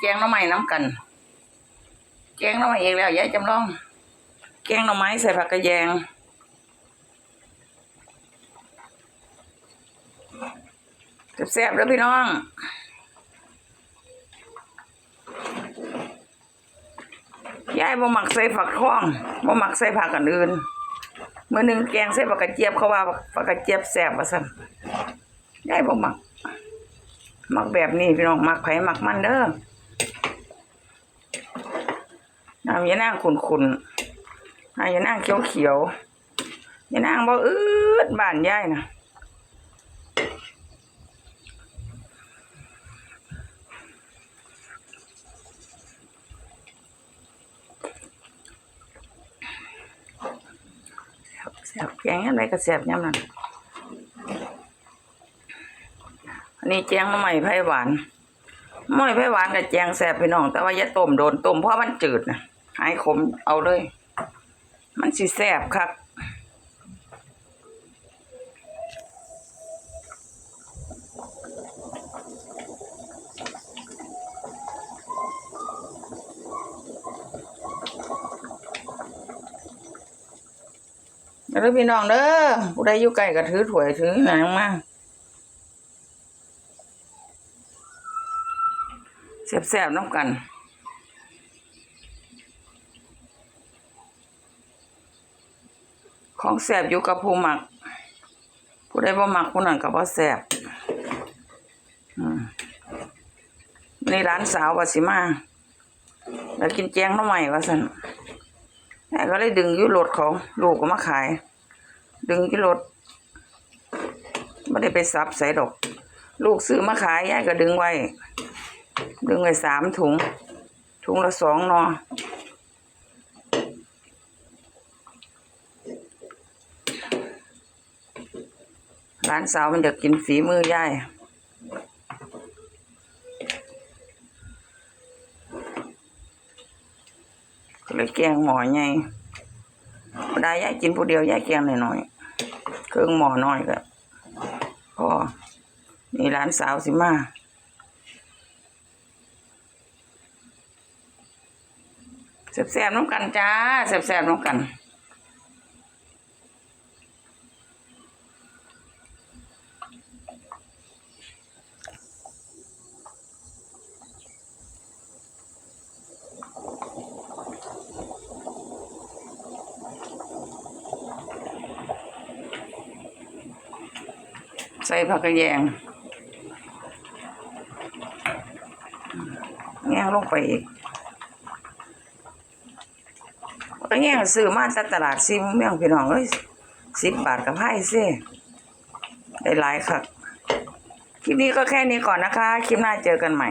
แกงหน่อไม้น้ำกัน แกงหน่อไม้อีกแล้วยายจำลอง แกงหน่อไม้ใส่ผักกระแยงแซ่บๆแล้วพี่น้องยายบ่หมักใส่ผักท้องบ่หมักใส่ผักกันอื่นเมื้อหนึงแกงใส่ผักกระเจี๊ยบเขาว่าผักกระเจี๊ยบแซ่บว่าซั่นยายบ่หมักหมักแบบนี้พี่น้องหมักไผมักมันเด้อ น้ำยานางขุนขุนๆน้ยานางเขียวเขียวๆยานางบ่อืดบานยายนะแซ่บแกงอะไรก็แซ่บยำนั้นอันนี้แจงมาใหม่ไผ่หวานไม่ไผ่หวานกับแจงแซ่บพี่น้อง แต่ว่าอย่าต้มโดนต้มเพราะมันจืดนะ หายขมเอาเลย มันสิแซ่บคักแล้วพี่น้องเด้อผู้ใดอยู่ไกลก็ถือถ้วยถือหนังมาแซ่บๆน้ำกัน ของแซ่บอยู่กับผู้หมัก ผู้ใดบ่มักผู้นั้นก็บ่แซ่บอืมนนี้ร้านสาวว่าสิมาแล้วกินแจงน้ำใหม่ว่าซั่นแม่ก็เลยดึงยู่รถของลูกก็มาขาย ดึงยู่รถไม่ได้ไปซับใส่ดอก ลูกซื้อมาขายยายก็ดึงไว้ ดึงไว้สามถุง ถุงละสองนอ ร้านสาวมันจะกินฝีมือยายก็เลยแกงหมอใหญ่พอได้ยายกินผู้เดียวยายแกงหน่อยๆเครื่องหมอน้อยก็พอนี่ร้านสาวสิมาแซ่บๆน้ำกันจ้าแซ่บๆน้ำกัน ใส่ผักกระแยงแง่งลงไปอีกก็แย่งซื้อมาจากตลาดซิมเมืองพี่น้องเอ้ยสิบบาทกับไพ่ซิได้หลายค่ะคลิปนี้ก็แค่นี้ก่อนนะคะ คลิปหน้าเจอกันใหม่